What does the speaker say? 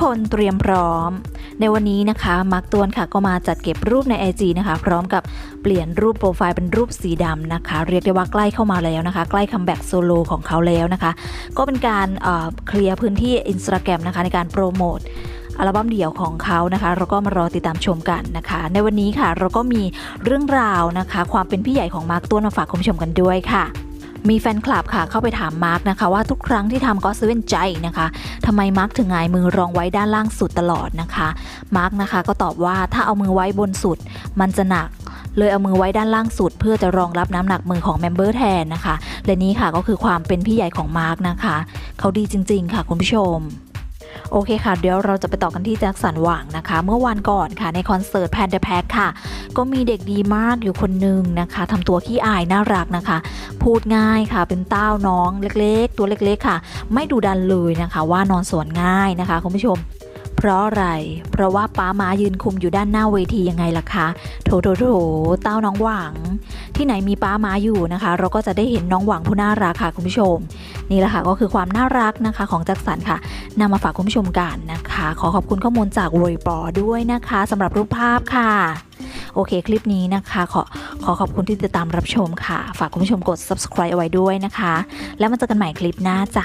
คนเตรียมพร้อม ในวันนี้นะคะมาร์กตวนค่ะก็มาจัดเก็บรูปใน IG นะคะ พร้อมกับเปลี่ยนรูปโปรไฟล์เป็นรูปสีดำนะคะ เรียกได้ว่าใกล้เข้ามาแล้วนะคะ ใกล้คัมแบ็กโซโลของเขาแล้วนะคะ ก็เป็นการเคลียร์พื้นที่ Instagram นะคะในการโปรโมทอัลบั้มเดี่ยวของเขานะคะเราก็มารอติดตามชมกันนะคะ ในวันนี้ค่ะเราก็มีเรื่องราวนะคะ ความเป็นพี่ใหญ่ของมาร์กตัวมาฝากคุณผู้ชมกันด้วยค่ะ มีแฟนคลับค่ะเข้าไปถามมาร์กนะคะว่าทุกครั้งที่ทำก็เซเว่นใจนะคะทำไมมาร์กถึงหงายมือรองไว้ด้านล่างสุดตลอดนะคะมาร์กนะคะก็ตอบว่าถ้าเอามือไว้บนสุด มันจะหนักเลยเอามือไว้ด้านล่างสุด เพื่อจะรองรับน้ำหนักมือของเมมเบอร์แทนนะคะ และนี้ค่ะก็คือความเป็นพี่ใหญ่ของมาร์กนะคะ เขาดีจริง ๆ ค่ะคุณผู้ชม โอเคค่ะ เดี๋ยวเราจะไปต่อกันที่แจ็คสันหวังนะคะ เมื่อวันก่อนค่ะในคอนเสิร์ตแพนเดอร์แพคค่ะ ก็มีเด็กดีมากอยู่คนหนึ่งนะคะทำตัวขี้อายน่ารักนะคะ พูดง่ายค่ะเป็นเต้าน้องเล็กๆ ตัวเล็กๆค่ะ ไม่ดูดันเลยนะคะ ว่านอนสวนง่ายนะคะคุณผู้ชม เพราะอะไร เพราะว่าป้าม้ายืนคุมอยู่ด้านหน้าเวทียังไงล่ะคะโถโถโถเต้าน้องหวัง ที่ไหนมีป้าม้าอยู่นะคะ เราก็จะได้เห็นน้องหวังผู้น่ารักค่ะคุณผู้ชม นี่แหละค่ะก็คือความน่ารักนะคะของจ็คสันค่ะนำมาฝากคุณผู้ชมกันนะคะ ขอขอบคุณข้อมูลจากรวยปอด้วยนะคะสำหรับรูปภาพค่ะ โอเคคลิปนี้นะคะ ขอขอขอบคุณที่ติดตามรับชมค่ะ ฝากคุณผู้ชมกด subscribe เอาไว้ด้วยนะคะ แล้วมาเจอกันใหม่คลิปหน้าจ้ะ